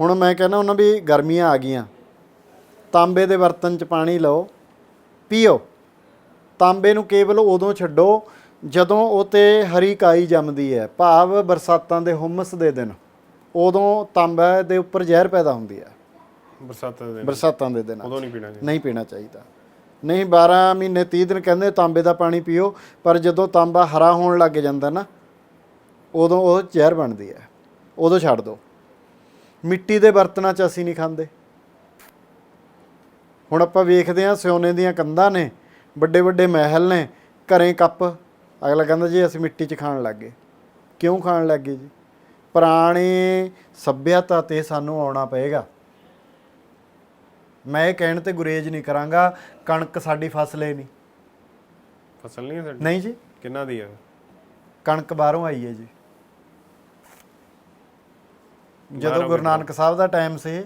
ਹੁਣ ਮੈਂ ਕਹਿੰਦਾ ਉਹਨਾਂ ਵੀ ਗਰਮੀਆਂ ਆ ਗਈਆਂ। ਤਾਂਬੇ ਦੇ ਬਰਤਨ 'ਚ ਪਾਣੀ ਲਓ ਪੀਓ। ਤਾਂਬੇ ਨੂੰ ਕੇਵਲ ਉਦੋਂ ਛੱਡੋ ਜਦੋਂ ਉਹ ਤੇ ਹਰੀ ਕਾਈ ਜੰਮਦੀ ਹੈ। ਭਾਵ ਬਰਸਾਤਾਂ ਦੇ ਹੁਮਸ ਦੇ ਦਿਨ। ਉਦੋਂ ਤਾਂਬੇ ਦੇ ਉੱਪਰ ਜ਼ਹਿਰ ਪੈਦਾ ਹੁੰਦੀ ਹੈ। ਬਰਸਾਤਾਂ ਦੇ ਦਿਨ। ਬਰਸਾਤਾਂ ਦੇ ਦਿਨਾਂ। ਉਦੋਂ ਨਹੀਂ ਪੀਣਾ ਚਾਹੀਦਾ। ਨਹੀਂ ਪੀਣਾ ਚਾਹੀਦਾ। ਨਹੀਂ 12 ਮਹੀਨੇ 30 ਦਿਨ ਕਹਿੰਦੇ ਤਾਂਬੇ ਦਾ ਪਾਣੀ ਪੀਓ ਪਰ ਜਦੋਂ ਤਾਂਬਾ ਹਰਾ ਹੋਣ ਲੱਗ ਜਾਂਦਾ ਨਾ ਉਦੋਂ ਉਹ ਜ਼ਹਿਰ ਬਣਦੀ ਹੈ। ਉਦੋਂ ਛੱਡ ਦਿਓ ਮਿੱਟੀ ਦੇ ਬਰਤਨਾਂ 'ਚ ਅਸੀਂ ਨਹੀਂ ਖਾਂਦੇ। ਹੁਣ ਆਪਾਂ ਵੇਖਦੇ ਹਾਂ ਸਿਉਨੇ ਦੀਆਂ ਕੰਧਾਂ ਨੇ ਵੱਡੇ ਵੱਡੇ ਮਹਿਲ ਨੇ ਘਰੇ ਕੱਪ। ਅਗਲਾ ਕਹਿੰਦਾ ਜੀ ਅਸੀਂ ਮਿੱਟੀ 'ਚ ਖਾਣ ਲੱਗ ਗਏ। ਕਿਉਂ ਖਾਣ ਲੱਗ ਗਏ ਜੀ? ਪੁਰਾਣੀ ਸੱਭਿਅਤਾ ਤੇ ਸਾਨੂੰ ਆਉਣਾ ਪਏਗਾ। ਮੈਂ ਇਹ ਕਹਿਣ ਤੇ ਗੁਰੇਜ ਨਹੀਂ ਕਰਾਂਗਾ ਕਣਕ ਸਾਡੀ ਫਸਲ ਏ ਨਹੀਂ। ਫਸਲ ਨਹੀਂ ਹੈ ਸਾਡੀ? ਨਹੀਂ ਜੀ। ਕਿੰਨਾ ਦੀ ਹੈ ਕਣਕ ਬਾਹਰੋਂ ਆਈ ਹੈ ਜੀ। ਜਦੋਂ ਗੁਰੂ ਨਾਨਕ ਸਾਹਿਬ ਦਾ ਟਾਈਮ ਸੀ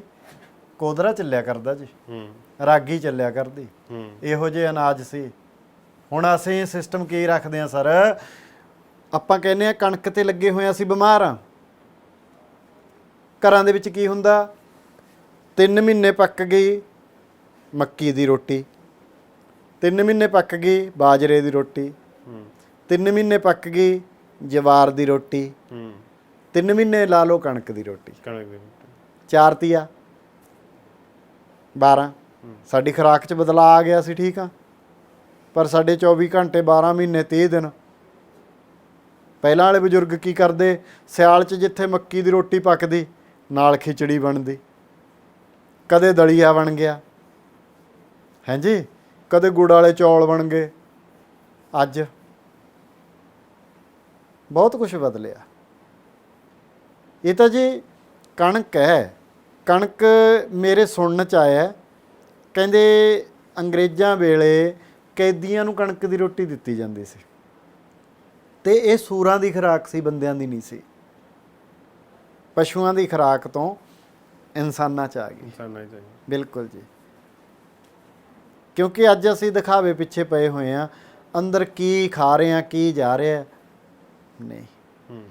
ਕੋਦਰਾ ਚੱਲਿਆ ਕਰਦਾ ਜੀ। ਹੂੰ। ਰਾਗੀ ਚੱਲਿਆ ਕਰਦੀ। ਹੂੰ। ਇਹੋ ਜਿਹੇ ਅਨਾਜ ਸੀ। ਹੁਣ ਅਸੀਂ ਸਿਸਟਮ ਕੀ ਰੱਖਦੇ ਆ ਸਰ? ਆਪਾਂ ਕਹਿੰਦੇ ਆ ਕਣਕ ਤੇ ਲੱਗੇ ਹੋਏ ਅਸੀਂ ਬਿਮਾਰ ਆ ਘਰਾਂ ਦੇ ਵਿੱਚ ਕੀ ਹੁੰਦਾ? 3 ਮਹੀਨੇ ਪੱਕ ਗਈ ਮੱਕੀ ਦੀ ਰੋਟੀ। 3 ਮਹੀਨੇ ਪੱਕ ਗਈ ਬਾਜਰੇ ਦੀ ਰੋਟੀ। ਹੂੰ। 3 ਮਹੀਨੇ ਪੱਕ ਗਈ ਜਵਾਰ ਦੀ ਰੋਟੀ। 3 ਮਹੀਨੇ ਲਾ ਲਓ ਕਣਕ ਦੀ ਰੋਟੀ। ਕਣਕ ਦੀ ਚਾਰ ਤੀਆ। 12 ਸਾਡੀ ਖੁਰਾਕ 'ਚ ਬਦਲਾਅ ਆ ਗਿਆ ਸੀ ਠੀਕ ਆ। ਪਰ ਸਾਡੇ 24 ਘੰਟੇ 12 ਮਹੀਨੇ 30 ਦਿਨ। ਪਹਿਲਾਂ ਵਾਲੇ ਬਜ਼ੁਰਗ ਕੀ ਕਰਦੇ? ਸਿਆਲ 'ਚ ਜਿੱਥੇ ਮੱਕੀ ਦੀ ਰੋਟੀ ਪੱਕਦੀ ਨਾਲ ਖਿਚੜੀ ਬਣਦੀ। ਕਦੇ ਦਲੀਆ ਬਣ ਗਿਆ। ਹਾਂਜੀ ਕਦੇ ਗੁੜ ਵਾਲੇ ਚੌਲ ਬਣ ਗਏ। ਅੱਜ। ਬਹੁਤ ਕੁਝ ਬਦਲਿਆ। ਇਹ ਤਾਂ ਜੀ ਕਣਕ ਹੈ। ਕਣਕ ਮੇਰੇ ਸੁਣਨ ਚ ਆਇਆ ਕਹਿੰਦੇ ਅੰਗਰੇਜ਼ਾਂ ਵੇਲੇ ਕੈਦੀਆਂ ਨੂੰ ਕਣਕ ਦੀ ਰੋਟੀ ਦਿੱਤੀ ਜਾਂਦੀ ਸੀ। ਤੇ ਇਹ ਸੂਰਾਂ ਦੀ ਖੁਰਾਕ ਸੀ ਬੰਦਿਆਂ ਦੀ ਨਹੀਂ ਸੀ। ਪਸ਼ੂਆਂ ਦੀ ਖੁਰਾਕ ਤੋਂ ਇਨਸਾਨਾਂ ਚ ਆ ਗਈ। ਇਨਸਾਨਾਂ ਬਿਲਕੁਲ ਜੀ। ਕਿਉਂਕਿ ਅੱਜ ਅਸੀਂ ਦਿਖਾਵੇ ਪਿੱਛੇ ਪਏ ਹੋਏ ਆ ਅੰਦਰ ਕੀ ਖਾ ਰਹੇ ਆ ਕੀ ਜਾ ਰਿਹਾ ਨਹੀਂ। ਹੂੰ।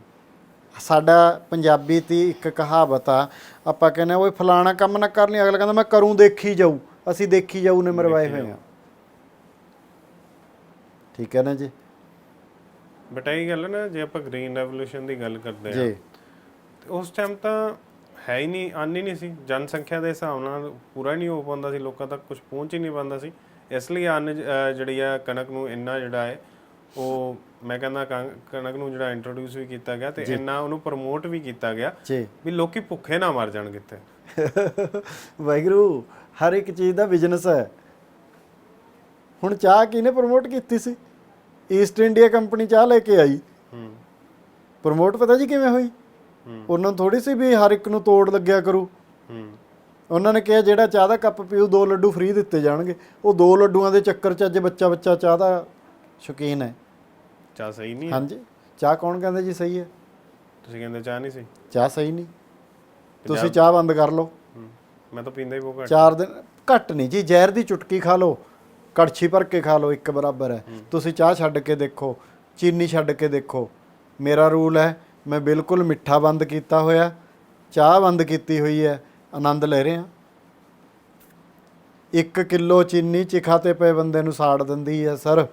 ਸਾਡਾ ਪੰਜਾਬੀ ਦੀ ਇੱਕ ਕਹਾਵਤ ਆ ਆਪਾਂ ਕਹਿੰਦੇ ਓਏ ਫਲਾਣਾ ਕੰਮ ਨਾ ਕਰ ਲਈ ਅਗਲਾ ਕਹਿੰਦਾ ਮੈਂ ਕਰੂੰ ਦੇਖੀ ਜਾਊ। ਅਸੀਂ ਦੇਖੀ ਜਾਊ ਨੇ ਮਰਵਾਏ ਹੋਏ ਆ। ਠੀਕ ਹੈ ਨਾ ਜੀ? ਬਟ ਇਹ ਗੱਲ ਨਾ ਜੇ ਆਪਾਂ ਗ੍ਰੀਨ ਰੈਵੋਲੂਸ਼ਨ ਦੀ ਗੱਲ ਕਰਦੇ ਆ ਜੀ। ਉਸ ਟਾਈਮ ਤਾਂ ਹੈ ਹੀ ਨਹੀਂ ਆਨ ਹੀ ਨਹੀਂ ਸੀ। ਜਨਸੰਖਿਆ ਦੇ ਹਿਸਾਬ ਨਾਲ ਪੂਰਾ ਨਹੀਂ ਹੋ ਪਾਉਂਦਾ ਸੀ। ਲੋਕਾਂ ਤੱਕ ਕੁਝ ਪਹੁੰਚ ਹੀ ਨਹੀਂ ਪਾਉਂਦਾ ਸੀ। ਇਸ ਲਈ ਅੰਨ ਜਿਹੜੀ ਆ ਕਣਕ ਨੂੰ ਇੰਨਾ ਜਿਹੜਾ ਹੈ ਉਹ ਮੈਂ ਕਹਿੰਦਾ ਕਣ- ਕਣਕ ਨੂੰ ਜਿਹੜਾ ਇੰਟਰੋਡਿਊਸ ਵੀ ਕੀਤਾ ਗਿਆ ਤੇ ਇੰਨਾ ਉਹਨੂੰ ਪ੍ਰਮੋਟ ਵੀ ਕੀਤਾ ਗਿਆ ਵੀ ਲੋਕੀ ਭੁੱਖੇ ਨਾ ਮਰ ਜਾਣ ਕਿਤੇ ਵਾਹਿਗੁਰੂ ਹਰ ਇੱਕ ਚੀਜ਼ ਦਾ ਬਿਜ਼ਨਸ ਹੈ। ਹੁਣ ਚਾਹ ਕਿਹਨੇ ਪ੍ਰਮੋਟ ਕੀਤੀ ਸੀ? ਈਸਟ ਇੰਡੀਆ ਕੰਪਨੀ ਚਾਹ ਲੈ ਕੇ ਆਈ। ਹੂੰ। ਪ੍ਰਮੋਟ ਪਤਾ ਜੀ ਕਿਵੇਂ ਹੋਈ? ਹੂੰ। ਉਹਨਾਂ ਨੂੰ ਥੋੜੀ ਸੀ ਵੀ ਹਰ ਇੱਕ ਨੂੰ ਤੋੜ ਲੱਗਿਆ ਕਰੂ। ਹੂੰ। ਉਹਨਾਂ ਨੇ ਕਿਹਾ ਜਿਹੜਾ ਚਾਹ ਦਾ ਕੱਪ ਪੀਊ ਦੋ ਲੱਡੂ ਫ੍ਰੀ ਦਿੱਤੇ ਜਾਣਗੇ। ਉਹ ਦੋ ਲੱਡੂਆਂ ਦੇ ਚੱਕਰ 'ਚ ਅੱਜ ਬੱਚਾ ਬੱਚਾ ਚਾਹ ਦਾ ਸ਼ੌਕੀਨ ਹੈ। ਚਾਹ ਸਹੀ ਨਹੀਂ? ਹਾਂਜੀ। ਚਾਹ ਕੌਣ ਕਹਿੰਦਾ ਜੀ ਸਹੀ ਹੈ? ਤੁਸੀਂ ਕਹਿੰਦੇ ਚਾਹ ਨਹੀਂ ਸੀ ਚਾਹ ਸਹੀ ਨਹੀਂ। ਤੁਸੀਂ ਚਾਹ ਬੰਦ ਕਰ ਲਓ। ਮੈਂ ਤਾਂ ਪੀਂਦਾ ਹੀ ਬਹੁਤ ਘੱਟ। ਚਾਰ ਦਿਨ ਘੱਟ ਨਹੀਂ ਜੀ ਜ਼ਹਿਰ ਦੀ ਚੁਟਕੀ ਖਾ ਲਓ। ਕੜਛੀ ਭਰ ਕੇ ਖਾ ਲਓ ਇੱਕ ਬਰਾਬਰ ਹੈ। ਤੁਸੀਂ ਚਾਹ ਛੱਡ ਕੇ ਦੇਖੋ ਚੀਨੀ ਛੱਡ ਕੇ ਦੇਖੋ। ਮੇਰਾ ਰੂਲ ਹੈ ਮੈਂ ਬਿਲਕੁਲ ਮਿੱਠਾ ਬੰਦ ਕੀਤਾ ਹੋਇਆ ਚਾਹ ਬੰਦ ਕੀਤੀ ਹੋਈ ਹੈ ਆਨੰਦ ਲੈ ਰਹੇ ਹਾਂ। 1 ਕਿਲੋ ਚੀਨੀ ਚਿਖਾ ਤੇ ਪਏ ਬੰਦੇ ਨੂੰ ਸਾੜ ਦਿੰਦੀ ਹੈ ਸਰ।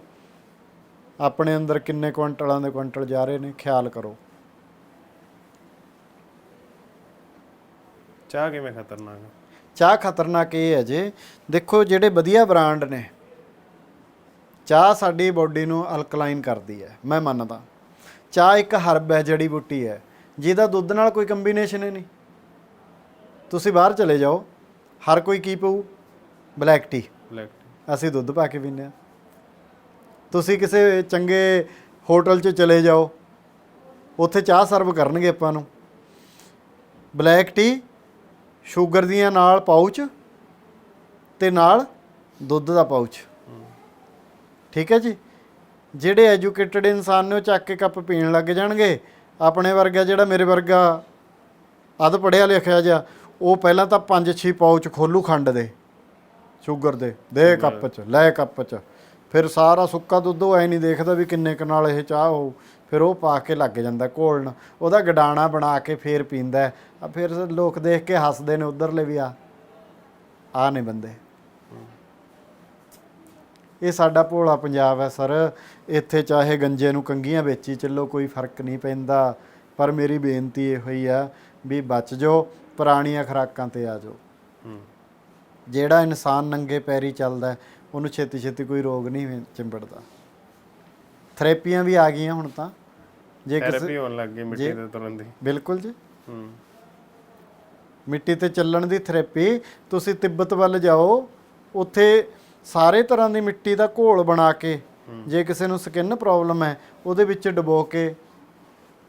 ਆਪਣੇ ਅੰਦਰ ਕਿੰਨੇ ਕੁਇੰਟਲਾਂ ਦੇ ਕੁਇੰਟਲ ਜਾ ਰਹੇ ਨੇ ਖਿਆਲ ਕਰੋ। ਚਾਹ ਕਿਵੇਂ ਖਤਰਨਾਕ ਹੈ? ਚਾਹ ਖਤਰਨਾਕ ਇਹ ਹੈ ਜੇ ਦੇਖੋ ਜਿਹੜੇ ਵਧੀਆ ਬ੍ਰਾਂਡ ਨੇ ਚਾਹ ਸਾਡੀ ਬਾਡੀ ਨੂੰ ਅਲਕਲਾਈਨ ਕਰਦੀ ਹੈ ਮੈਂ ਮੰਨਦਾ। ਚਾਹ ਇੱਕ ਹਰਬ ਹੈ ਜੜੀ ਬੂਟੀ ਹੈ ਜਿਹਦਾ ਦੁੱਧ ਨਾਲ ਕੋਈ ਕੰਬੀਨੇਸ਼ਨ ਹੀ ਨਹੀਂ। ਤੁਸੀਂ ਬਾਹਰ ਚਲੇ ਜਾਓ ਹਰ ਕੋਈ ਕੀ ਪਊ? Black tea. ਬਲੈਕ ਅਸੀਂ ਦੁੱਧ ਪਾ ਕੇ ਪੀਂਦੇ ਹਾਂ। ਤੁਸੀਂ ਕਿਸੇ ਚੰਗੇ ਹੋਟਲ 'ਚ ਚਲੇ ਜਾਓ ਉੱਥੇ ਚਾਹ ਸਰਵ ਕਰਨਗੇ ਆਪਾਂ ਨੂੰ। ਬਲੈਕ ਟੀ ਸ਼ੂਗਰ ਦੀਆਂ ਨਾਲ ਪਾਊਚ ਤੇ ਨਾਲ ਦੁੱਧ ਦਾ ਪਾਊਚ। ਠੀਕ ਹੈ ਜੀ? ਜਿਹੜੇ ਐਜੂਕੇਟਡ ਇਨਸਾਨ ਨੇ ਉਹ ਚੱਕ ਕੇ ਕੱਪ ਪੀਣ ਲੱਗ ਜਾਣਗੇ। ਆਪਣੇ ਵਰਗਾ ਜਿਹੜਾ ਮੇਰੇ ਵਰਗਾ ਅੱਧ ਪੜਿਆ ਲਿਖਿਆ ਜਿਹਾ ਉਹ ਪਹਿਲਾਂ ਤਾਂ 5-6 ਪਾਊਚ ਖੋਲੂ ਖੰਡ ਦੇ ਸ਼ੂਗਰ ਦੇ। ਦੇ ਕੱਪ ਚ ਲੈ ਕੱਪ ਚ। ਫਿਰ ਸਾਰਾ ਸੁੱਕਾ ਦੁੱਧ ਉਹ ਐ ਨਹੀਂ ਦੇਖਦਾ ਵੀ ਕਿੰਨੇ ਕੁ ਨਾਲ ਇਹ ਚਾਹ ਹੋ ਫਿਰ ਉਹ ਪਾ ਕੇ ਲੱਗ ਜਾਂਦਾ ਘੋਲਣ। ਉਹਦਾ ਗਡਾਣਾ ਬਣਾ ਕੇ ਫੇਰ ਪੀਂਦਾ। ਆ ਫਿਰ ਲੋਕ ਦੇਖ ਕੇ ਹੱਸਦੇ ਨੇ ਉਧਰਲੇ ਵੀ ਆ। ਆ ਨੇ ਬੰਦੇ। ਇਹ ਸਾਡਾ ਭੋਲਾ ਪੰਜਾਬ ਹੈ ਸਰ। ਇੱਥੇ ਚਾਹੇ ਗੰਜੇ ਨੂੰ ਕੰਗੀਆਂ ਵੇਚੀ ਚੱਲੋ ਕੋਈ ਫ਼ਰਕ ਨਹੀਂ ਪੈਂਦਾ। ਪਰ ਮੇਰੀ ਬੇਨਤੀ ਇਹ ਹੋਈ ਆ ਵੀ ਬਚ ਜਾਓ ਪੁਰਾਣੀਆਂ ਖੁਰਾਕਾਂ ਤੇ ਆ ਜਾਓ। ਜਿਹੜਾ ਇਨਸਾਨ ਨੰਗੇ ਪੈਰੀ ਚੱਲਦਾ ਹੈ, ਉਹਨੂੰ ਛੇਤੀ ਛੇਤੀ ਕੋਈ ਰੋਗ ਨਹੀਂ ਚਿੰਬੜਦਾ। ਥੈਰੇਪੀਆਂ ਵੀ ਆ ਗਈਆਂ ਹੁਣ ਤਾਂ। ਜੇ ਥੈਰੇਪੀ ਹੋਣ ਲੱਗ ਗਈ ਮਿੱਟੀ ਦੇ ਤੁਰਨ ਦੀ। ਬਿਲਕੁਲ ਜੀ। ਹੂੰ। ਮਿੱਟੀ ਤੇ ਚੱਲਣ ਦੀ ਥੈਰੇਪੀ ਤੁਸੀਂ ਤਿੱਬਤ ਵੱਲ ਜਾਓ ਉੱਥੇ ਸਾਰੇ ਤਰ੍ਹਾਂ ਦੀ ਮਿੱਟੀ ਦਾ ਘੋਲ ਬਣਾ ਕੇ ਜੇ ਕਿਸੇ ਨੂੰ ਸਕਿਨ ਪ੍ਰੋਬਲਮ ਹੈ ਉਹਦੇ ਵਿੱਚ ਡਬੋ ਕੇ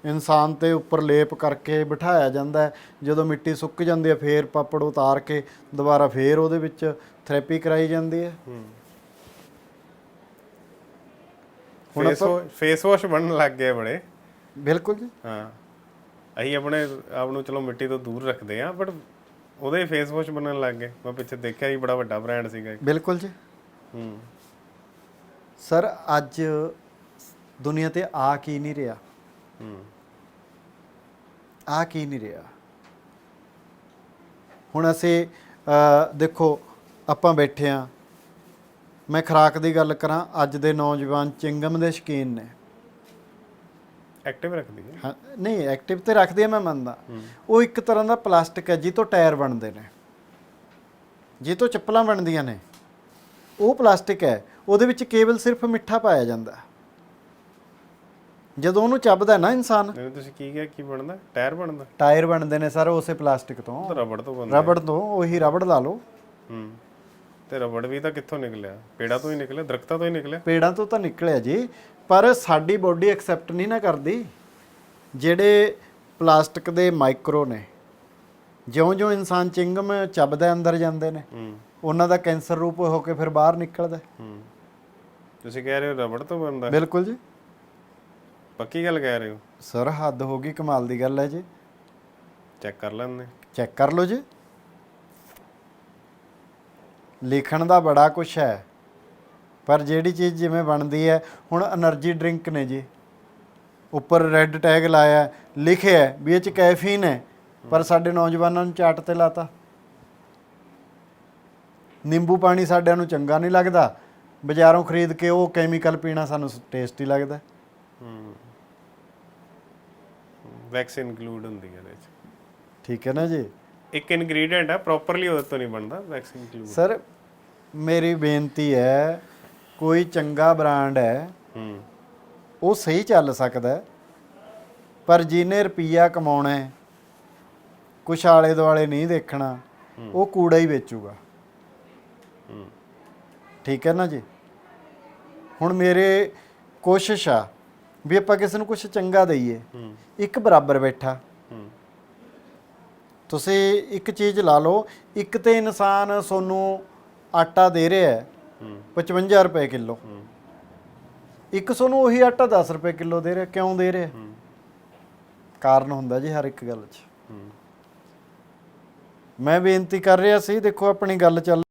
ਇਨਸਾਨ ਤੇ ਉੱਪਰ ਲੇਪ ਕਰਕੇ ਬਿਠਾਇਆ ਜਾਂਦਾ ਹੈ। ਜਦੋਂ ਮਿੱਟੀ ਸੁੱਕ ਜਾਂਦੀ ਹੈ ਫੇਰ ਪਾਪੜ ਉਤਾਰ ਕੇ ਦੁਬਾਰਾ ਫੇਰ ਉਹਦੇ ਵਿੱਚ ਥੈਰੇਪੀ ਕਰਾਈ ਜਾਂਦੀ ਹੈ। ਹੂੰ। ਹੁਣ ਫੇਸ ਫੇਸ ਵਾਸ਼ ਬਣਨ ਲੱਗ ਗਏ ਬੜੇ। ਬਿਲਕੁਲ ਜੀ। ਹਾਂ। ਅਸੀਂ ਆਪਣੇ ਆਪ ਨੂੰ ਚਲੋ ਮਿੱਟੀ ਤੋਂ ਦੂਰ ਰੱਖਦੇ ਆ ਬਟ ਉਹਦੇ ਫੇਸ ਵਾਸ਼ ਬਣਨ ਲੱਗ ਗਏ। ਮੈਂ ਪਿੱਛੇ ਦੇਖਿਆ ਸੀ ਬੜਾ ਵੱਡਾ ਬ੍ਰਾਂਡ ਸੀਗਾ। ਬਿਲਕੁਲ ਜੀ। ਹੂੰ। ਸਰ ਅੱਜ ਦੁਨੀਆ ਤੇ ਆ ਕੀ ਨਹੀਂ ਰਿਹਾ? ਹੂੰ। ਆ ਕੀ ਨਹੀਂ ਰਿਹਾ? ਹੁਣ ਅਸੀਂ ਦੇਖੋ ਆਪਾਂ ਬੈਠੇ ਆ। ਮੈਂ ਖਰਾਕ ਦੀ ਗੱਲ ਕਰਾਂ ਅੱਜ ਦੇ ਨੌਜਵਾਨ ਚਿੰਗਮ ਦੇ ਸ਼ਕੀਨ ਨੇ। ਐਕਟਿਵ ਰੱਖਦੀ ਹੈ? ਹਾਂ, ਨਹੀਂ ਐਕਟਿਵ ਤੇ ਰੱਖਦੇ ਆ ਮੈਂ ਮੰਨਦਾ। ਉਹ ਇੱਕ ਤਰ੍ਹਾਂ ਦਾ ਪਲਾਸਟਿਕ ਹੈ ਜੀ ਤੋਂ ਟਾਇਰ ਬਣਦੇ ਨੇ। ਜੀ ਤੋਂ ਚੱਪਲਾਂ ਬਣਦੀਆਂ ਨੇ। ਉਹ ਪਲਾਸਟਿਕ ਹੈ ਉਹਦੇ ਵਿੱਚ ਕੇਵਲ ਸਿਰਫ ਮਿੱਠਾ ਪਾਇਆ ਜਾਂਦਾ। ਜਦੋਂ ਉਹਨੂੰ ਚੱਬਦਾ ਨਾ ਇਨਸਾਨ। ਨਹੀਂ ਤੁਸੀਂ ਕੀ ਕਿਹਾ ਕੀ ਬਣਦਾ? ਟਾਇਰ ਬਣਦਾ? ਟਾਇਰ ਬਣਦੇ ਨੇ ਸਰ ਉਸੇ ਪਲਾਸਟਿਕ ਤੋਂ। ਰਬੜ ਤੋਂ ਬਣਦਾ ਰਬੜ ਤੋਂ ਉਹੀ ਰਬੜ ਲਾ ਲਓ। ਹੂੰ। ਤੇ ਰਬੜ ਵੀ ਤਾਂ ਕਿੱਥੋਂ ਨਿਕਲਿਆ? ਪੇੜਾਂ ਤੋਂ ਹੀ ਨਿਕਲਿਆ? ਦਰਖਤਾਂ ਤੋਂ ਹੀ ਨਿਕਲਿਆ? ਪੇੜਾਂ ਤੋਂ ਤਾਂ ਨਿਕਲਿਆ ਜੀ ਪਰ ਸਾਡੀ ਬੋਡੀ ਐਕਸੈਪਟ ਨਹੀਂ ਨਾ ਕਰਦੀ। ਜਿਹੜੇ ਪਲਾਸਟਿਕ ਦੇ ਮਾਈਕਰੋ ਨੇ ਜਿਉਂ-ਜਿਉਂ ਇਨਸਾਨ ਚਿੰਗਮ ਚੱਬਦਾ ਅੰਦਰ ਜਾਂਦੇ ਨੇ ਉਹਨਾਂ ਦਾ ਕੈਂਸਰ ਰੂਪ ਹੋ ਕੇ ਫਿਰ ਬਾਹਰ ਨਿਕਲਦਾ ਤੁਸੀਂ ਕਹਿ ਰਹੇ ਹੋ ਰਬੜ ਤੋਂ ਬਣਦਾ ਬਿਲਕੁਲ ਜੀ। ਪੱਕੀ ਗੱਲ ਕਹਿ ਰਹੇ ਹੋ? ਸਰ ਹੱਦ ਹੋ ਗਈ ਕਮਾਲ ਦੀ ਗੱਲ ਹੈ ਜੀ। ਚੈੱਕ ਕਰ ਲੈਂਦੇ ਚੈੱਕ ਕਰ ਲਓ ਜੀ। ਲਿਖਣ ਦਾ ਬੜਾ ਕੁਝ ਹੈ। ਪਰ ਜਿਹੜੀ ਚੀਜ਼ ਜਿਵੇਂ ਬਣਦੀ ਹੈ ਹੁਣ એનર્ਜੀ ਡਰਿੰਕ ਨੇ ਜੀ। ਉੱਪਰ ਰੈੱਡ ਟੈਗ ਲਾਇਆ ਲਿਖਿਆ ਵੀ ਇਹ ਚ ਕੈਫੀਨ ਹੈ ਪਰ ਸਾਡੇ ਨੌਜਵਾਨਾਂ ਨੂੰ ਚਾਟ ਤੇ ਲਾਤਾ। ਨਿੰਬੂ ਪਾਣੀ ਸਾਡਿਆਂ ਨੂੰ ਚੰਗਾ ਨਹੀਂ ਲੱਗਦਾ। ਬਾਜ਼ਾਰੋਂ ਖਰੀਦ ਕੇ ਉਹ ਕੈਮੀਕਲ ਪੀਣਾ ਸਾਨੂੰ ਟੇਸਟੀ ਲੱਗਦਾ। ਹੂੰ। ਵੈਕਸ ਇਨਕਲੂਡ ਹੁੰਦੀ ਹੈ ਇਹਦੇ ਚ। ਠੀਕ ਹੈ ਨਾ ਜੀ? ਇੱਕ ਇਨਗਰੀਡੀਐਂਟ ਹੈ ਪ੍ਰੋਪਰਲੀ ਉਹਦੇ ਤੋਂ ਨਹੀਂ ਬਣਦਾ ਵੈਕਸ ਇਨਕਲੂਡ ਸਰ ਮੇਰੀ ਬੇਨਤੀ ਹੈ ਕੋਈ ਚੰਗਾ ਬ੍ਰਾਂਡ ਹੈ ਹੂੰ। ਉਹ ਸਹੀ ਚੱਲ ਸਕਦਾ ਹੈ ਪਰ ਜਿਹਨੇ ਰੁਪਈਆ ਕਮਾਉਣਾ ਹੈ ਕੁਛ ਆਲੇ ਦੁਆਲੇ ਨਹੀਂ ਦੇਖਣਾ ਉਹ ਕੂੜਾ ਹੀ ਵੇਚੂਗਾ। ਹੂੰ। ਠੀਕ ਹੈ ਨਾ ਜੀ? ਹੁਣ ਮੇਰੇ ਕੋਸ਼ਿਸ਼ ਆ ਵੀ ਆਪਾਂ ਕਿਸੇ ਨੂੰ ਕੁਝ ਚੰਗਾ ਦਈਏ ਹੂੰ। ਇੱਕ ਬਰਾਬਰ ਬੈਠਾ। ਹੂੰ। ਤੁਸੀਂ ਇੱਕ ਚੀਜ਼ ਲਾ ਲਓ ਇੱਕ ਤੇ ਇਨਸਾਨ ਸੋਨੂੰ ਆਟਾ ਦੇ ਰਿਹਾ ਹੈ ਹੂੰ। 55 ਰੁਪਏ ਕਿਲੋ। ਇੱਕ ਸੋਨੂੰ ਉਹੀ ਆਟਾ 10 ਰੁਪਏ ਕਿਲੋ ਦੇ ਰਿਹਾ ਕਿਉਂ ਦੇ ਰਿਹਾ? ਕਾਰਨ ਹੁੰਦਾ ਜੀ ਹਰ ਇੱਕ ਗੱਲ 'ਚ। ਮੈਂ ਬੇਨਤੀ ਕਰ ਰਿਹਾ ਸੀ ਦੇਖੋ ਆਪਣੀ ਗੱਲ ਚੱਲ